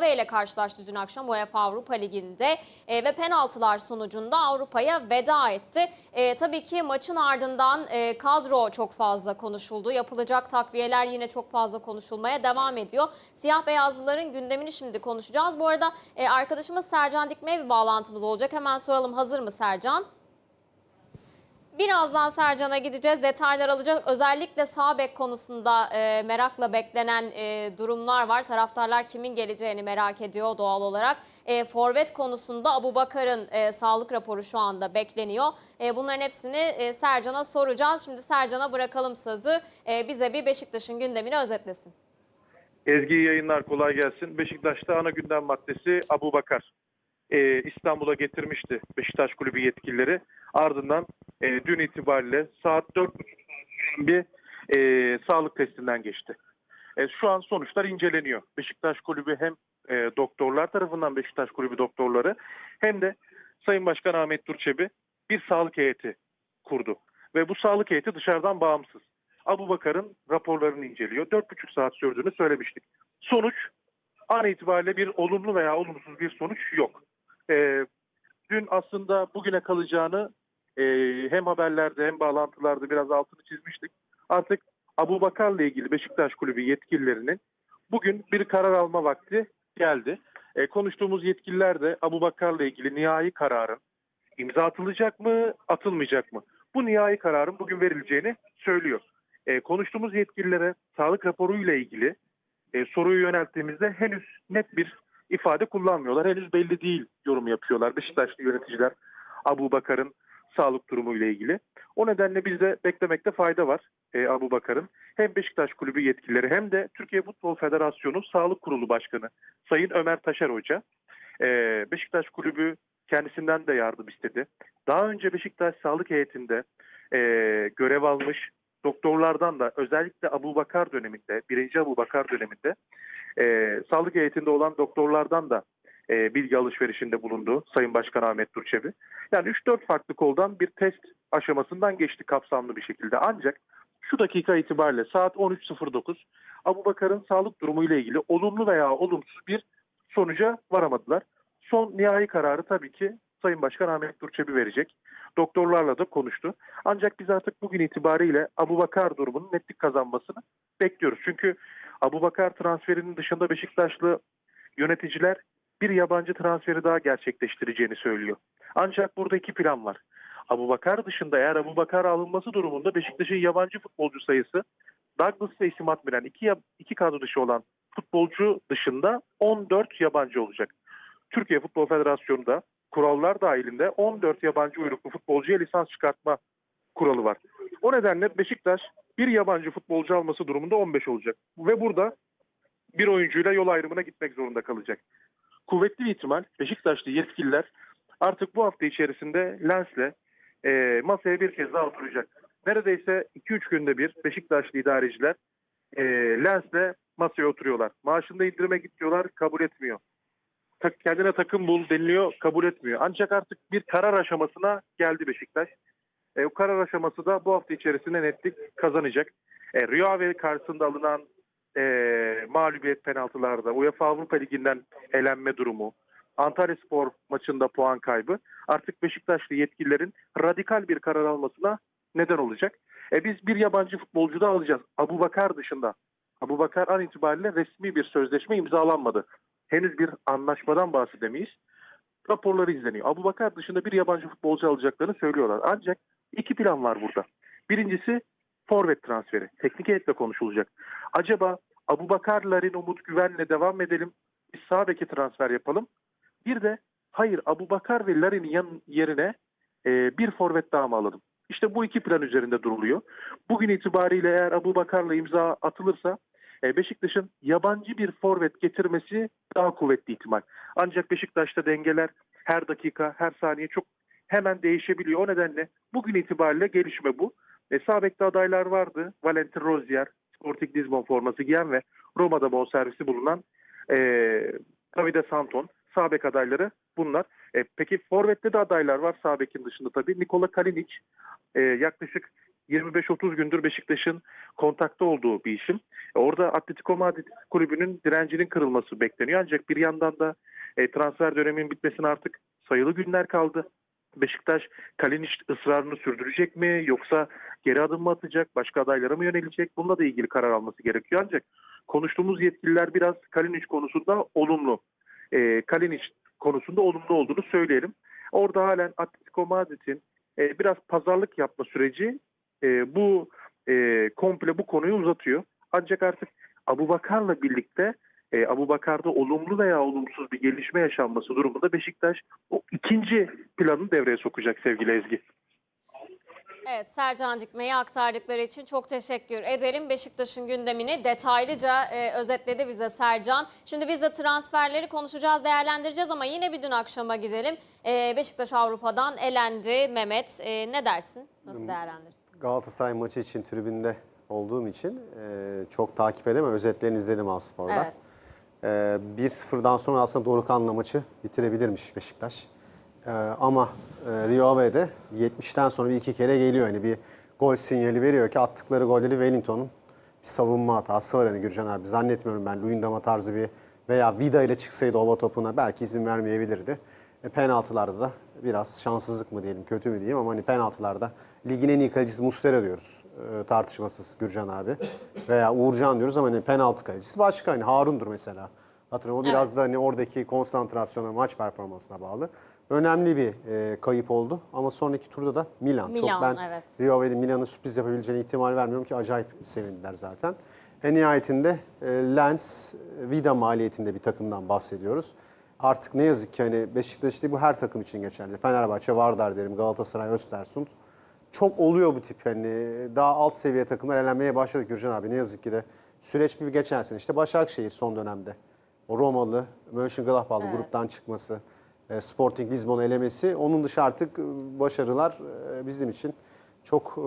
Ve ile karşılaştı dün akşam UEFA Avrupa Ligi'nde E, ve penaltılar sonucunda Avrupa'ya veda etti. E, tabii ki maçın ardından e, kadro çok fazla konuşuldu. Yapılacak takviyeler yine çok fazla konuşulmaya devam ediyor. Siyah beyazlıların gündemini şimdi konuşacağız. Bu arada e, arkadaşımız Sercan Dikme'ye bir bağlantımız olacak. Hemen soralım hazır mı Sercan? Birazdan Sercan'a gideceğiz, detaylar alacağız. Özellikle sağ bek konusunda e, merakla beklenen e, durumlar var. Taraftarlar kimin geleceğini merak ediyor doğal olarak. E, forvet konusunda Abu Bakar'ın e, sağlık raporu şu anda bekleniyor. E, bunların hepsini e, Sercan'a soracağız. Şimdi Sercan'a bırakalım sözü. E, bize bir Beşiktaş'ın gündemini özetlesin. Ezgi yayınlar kolay gelsin. Beşiktaş'ta ana gündem maddesi Abu Bakar. Ee, İstanbul'a getirmişti Beşiktaş Kulübü yetkilileri. Ardından e, dün itibariyle saat 4.30 bir e, sağlık testinden geçti. E, şu an sonuçlar inceleniyor. Beşiktaş Kulübü hem e, doktorlar tarafından Beşiktaş Kulübü doktorları hem de Sayın Başkan Ahmet Durçebi bir sağlık heyeti kurdu. Ve bu sağlık heyeti dışarıdan bağımsız. Abu Bakar'ın raporlarını inceliyor. 4,5 saat sürdüğünü söylemiştik. Sonuç an itibariyle bir olumlu veya olumsuz bir sonuç yok. Ee, dün aslında bugüne kalacağını e, hem haberlerde hem bağlantılarda biraz altını çizmiştik. Artık Abu Bakar'la ilgili Beşiktaş Kulübü yetkililerinin bugün bir karar alma vakti geldi. E, konuştuğumuz yetkililer de Abu Bakar'la ilgili nihai kararın imza atılacak mı, atılmayacak mı? Bu nihai kararın bugün verileceğini söylüyor. E, konuştuğumuz yetkililere sağlık raporuyla ilgili e, soruyu yönelttiğimizde henüz net bir ifade kullanmıyorlar. Henüz belli değil yorum yapıyorlar. Beşiktaşlı yöneticiler Abu Bakar'ın sağlık durumuyla ilgili. O nedenle biz de beklemekte fayda var e, Abu Bakar'ın. Hem Beşiktaş Kulübü yetkilileri hem de Türkiye Futbol Federasyonu Sağlık Kurulu Başkanı Sayın Ömer Taşer Hoca. E, Beşiktaş Kulübü kendisinden de yardım istedi. Daha önce Beşiktaş Sağlık Heyeti'nde e, görev almış doktorlardan da özellikle Abu Bakar döneminde, birinci Abu Bakar döneminde e, sağlık heyetinde olan doktorlardan da e, bilgi alışverişinde bulundu Sayın Başkan Ahmet Durçevi. Yani 3-4 farklı koldan bir test aşamasından geçti kapsamlı bir şekilde. Ancak şu dakika itibariyle saat 13.09 Abu Bakar'ın sağlık durumu ile ilgili olumlu veya olumsuz bir sonuca varamadılar. Son nihai kararı tabii ki Sayın Başkan Ahmet Durçebi verecek. Doktorlarla da konuştu. Ancak biz artık bugün itibariyle Abu Bakar durumunun netlik kazanmasını bekliyoruz. Çünkü Abu Bakar transferinin dışında Beşiktaşlı yöneticiler bir yabancı transferi daha gerçekleştireceğini söylüyor. Ancak burada iki plan var. Abu Bakar dışında eğer Abu Bakar alınması durumunda Beşiktaş'ın yabancı futbolcu sayısı Douglas ve İsim Atmiren iki, iki kadro dışı olan futbolcu dışında 14 yabancı olacak. Türkiye Futbol Federasyonu da kurallar dahilinde 14 yabancı uyruklu futbolcuya lisans çıkartma kuralı var. O nedenle Beşiktaş bir yabancı futbolcu alması durumunda 15 olacak. Ve burada bir oyuncuyla yol ayrımına gitmek zorunda kalacak. Kuvvetli bir ihtimal Beşiktaşlı yetkililer artık bu hafta içerisinde Lens'le e, masaya bir kez daha oturacak. Neredeyse 2-3 günde bir Beşiktaşlı idareciler e, Lens'le masaya oturuyorlar. Maaşında indirime gidiyorlar, kabul etmiyor. Kendine takım bul deniliyor, kabul etmiyor. Ancak artık bir karar aşamasına geldi Beşiktaş. E, o karar aşaması da bu hafta içerisinde netlik kazanacak. E, Rio Ave karşısında alınan e, mağlubiyet penaltılarda, UEFA Avrupa Ligi'nden elenme durumu, Antalya Spor maçında puan kaybı artık Beşiktaşlı yetkililerin radikal bir karar almasına neden olacak. E, biz bir yabancı futbolcu da alacağız. Abu Bakar dışında. Abu Bakar an itibariyle resmi bir sözleşme imzalanmadı. Henüz bir anlaşmadan bahsedemeyiz. Raporları izleniyor. Abu Bakar dışında bir yabancı futbolcu alacaklarını söylüyorlar. Ancak iki plan var burada. Birincisi forvet transferi. Teknik heyetle konuşulacak. Acaba Abu Bakar, Larin, Umut Güven'le devam edelim. Biz sağ beki transfer yapalım. Bir de hayır Abu Bakar ve Larin'in yerine e, bir forvet daha mı alalım? İşte bu iki plan üzerinde duruluyor. Bugün itibariyle eğer Abu Bakar'la imza atılırsa e, Beşiktaş'ın yabancı bir forvet getirmesi daha kuvvetli ihtimal. Ancak Beşiktaş'ta dengeler her dakika, her saniye çok hemen değişebiliyor. O nedenle bugün itibariyle gelişme bu. E, sağ adaylar vardı. Valentin Rozier, Sporting Lisbon forması giyen ve Roma'da bonservisi bulunan e, Davide Santon. Sağ adayları bunlar. E, peki Forvet'te de adaylar var sağ dışında tabii. Nikola Kalinic e, yaklaşık 25-30 gündür Beşiktaş'ın kontakta olduğu bir isim. E, Orada Atletico Madrid kulübünün direncinin kırılması bekleniyor. Ancak bir yandan da e, transfer döneminin bitmesine artık sayılı günler kaldı. Beşiktaş Kalinic ısrarını sürdürecek mi yoksa geri adım mı atacak, başka adaylara mı yönelecek? Bununla da ilgili karar alması gerekiyor. Ancak konuştuğumuz yetkililer biraz Kalinic konusunda olumlu. E, Kalinic konusunda olumlu olduğunu söyleyelim. Orada halen Atletico Madrid'in e, biraz pazarlık yapma süreci e, bu e, komple bu konuyu uzatıyor. Ancak artık Abu Bakar'la birlikte e, Abu Bakar'da olumlu veya olumsuz bir gelişme yaşanması durumunda Beşiktaş o ikinci planı devreye sokacak sevgili Ezgi. Evet, Sercan Dikme'yi aktardıkları için çok teşekkür ederim. Beşiktaş'ın gündemini detaylıca e, özetledi bize Sercan. Şimdi biz de transferleri konuşacağız, değerlendireceğiz ama yine bir dün akşama gidelim. E, Beşiktaş Avrupa'dan elendi Mehmet. E, ne dersin? Nasıl değerlendirirsin? Galatasaray maçı için tribünde olduğum için e, çok takip edemem. Özetlerini izledim Aspor'da. Evet. E, 1-0'dan sonra aslında Dorukhan'la maçı bitirebilirmiş Beşiktaş. E, ama e, Rio Ave'de 70'ten sonra bir iki kere geliyor. Yani bir gol sinyali veriyor ki attıkları golleri Wellington'un bir savunma hatası var hani Gürcan abi. Zannetmiyorum ben Luyendama tarzı bir veya Vida ile çıksaydı ova topuna belki izin vermeyebilirdi. E, penaltılarda da biraz şanssızlık mı diyelim, kötü mü diyeyim ama hani penaltılarda ligin en iyi kalecisi Muslera diyoruz. E, tartışmasız Gürcan abi. Veya Uğurcan diyoruz ama hani penaltı kalecisi başka. Hani Harun'dur mesela. Hatırlıyorum o biraz da hani oradaki konsantrasyona, maç performansına bağlı. Önemli bir e, kayıp oldu ama sonraki turda da Milan. Milan, Çok ben evet. Rio Ave'de Milan'ın sürpriz yapabileceğine ihtimal vermiyorum ki acayip sevindiler zaten. En nihayetinde e, Lens, Vida maliyetinde bir takımdan bahsediyoruz. Artık ne yazık ki hani Beşiktaş değil bu her takım için geçerli. Fenerbahçe, Vardar derim, Galatasaray, Östersund. Çok oluyor bu tip hani daha alt seviye takımlar elenmeye başladı Gürcan abi. Ne yazık ki de süreç bir geçen sene işte Başakşehir son dönemde. O Romalı, Mönchengladbach'lı gruptan çıkması, e, Sporting Lisbon elemesi. Onun dışı artık e, başarılar e, bizim için çok e,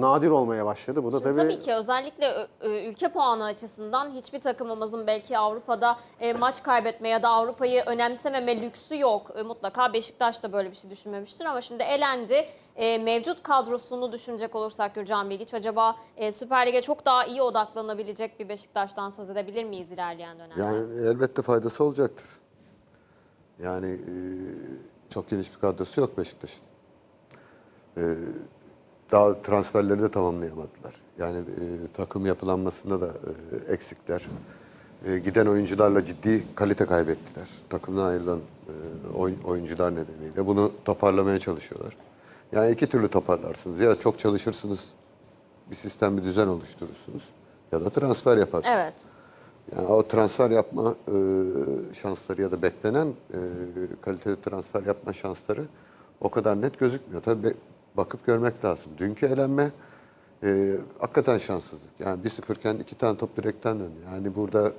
nadir olmaya başladı. Bu da tabii, tabii ki özellikle ö- ülke puanı açısından hiçbir takımımızın belki Avrupa'da e, maç kaybetme ya da Avrupa'yı önemsememe lüksü yok. E, mutlaka Beşiktaş da böyle bir şey düşünmemiştir ama şimdi elendi. E, mevcut kadrosunu düşünecek olursak Gürcan Bilgiç acaba e, Süper Lig'e çok daha iyi odaklanabilecek bir Beşiktaş'tan söz edebilir miyiz ilerleyen dönemde? Yani elbette faydası olacaktır. Yani e, çok geniş bir kadrosu yok Beşiktaş'ın. E, daha transferleri de tamamlayamadılar. Yani e, takım yapılanmasında da e, eksikler. E, giden oyuncularla ciddi kalite kaybettiler. Takımdan ayrılan e, oy- oyuncular nedeniyle. Bunu toparlamaya çalışıyorlar. Yani iki türlü toparlarsınız. Ya çok çalışırsınız, bir sistem, bir düzen oluşturursunuz. Ya da transfer yaparsınız. Evet. Yani o transfer yapma e, şansları ya da beklenen e, kaliteli transfer yapma şansları o kadar net gözükmüyor. Tabii bakıp görmek lazım. Dünkü elenme e, hakikaten şanssızlık. Yani 1-0 iken iki tane top direkten döndü. Yani burada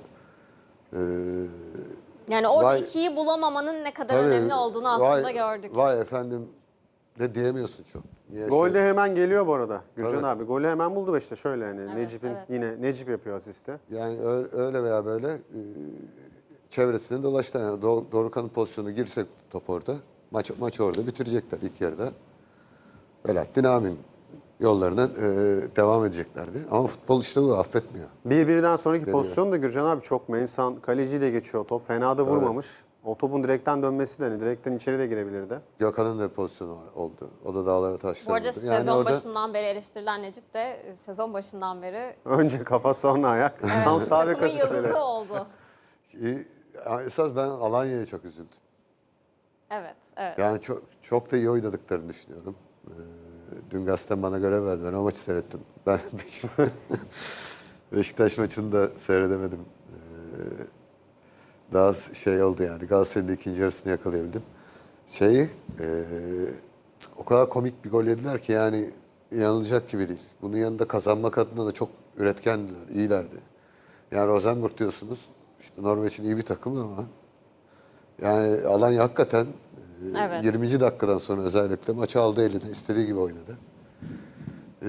e, Yani orada Vay- ikiyi bulamamanın ne kadar tabii, önemli olduğunu aslında vay- gördük. Vay efendim ne diyemiyorsun çok. Niye Gol şey- de hemen geliyor bu arada. Gürcan Evet. abi golü hemen buldu işte şöyle yani. Evet, Necip'in evet. yine Necip yapıyor asiste. Yani öyle veya böyle e, çevresinde dolaştı. Yani Do- Dorukhan'ın pozisyonu girsek top orada. Maç, maç orada bitirecekler ilk yarıda. Velahattin Amin yollarına e, devam edeceklerdi. Ama futbol işte bu affetmiyor. Bir birden sonraki Geliyor. pozisyon da Gürcan abi çok mensan. Kaleciyle geçiyor top. Fena da vurmamış. O topun direkten dönmesi de hani direkten içeri de girebilirdi. Gökhan'ın da pozisyonu var- oldu. O da dağlara taşlara Bu arada vurdu. sezon orada- başından beri eleştirilen Necip de e, sezon başından beri Önce kafa sonra ayak. Tam sağ takımın asistleri. yıldızı oldu. İyi, yani esas ben Alanya'ya çok üzüldüm. Evet, evet. Yani çok çok da iyi oynadıklarını düşünüyorum. Ee, dün gazetem bana görev verdi. Ben o maçı seyrettim. Ben Beşiktaş, maçını da seyredemedim. Ee, daha şey oldu yani. Galatasaray'ın ikinci yarısını yakalayabildim. Şeyi e, o kadar komik bir gol yediler ki yani inanılacak gibi değil. Bunun yanında kazanmak adına da çok üretkendiler, iyilerdi. Yani Rosenborg diyorsunuz. İşte Norveç'in iyi bir takımı ama yani Alanya hakikaten Evet. 20. dakikadan sonra özellikle maçı aldı eline. istediği gibi oynadı. E,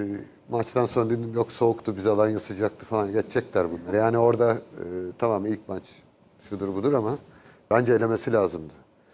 maçtan sonra dedim yok soğuktu biz Alanya sıcaktı falan geçecekler bunlar. Yani orada e, tamam ilk maç şudur budur ama bence elemesi lazımdı.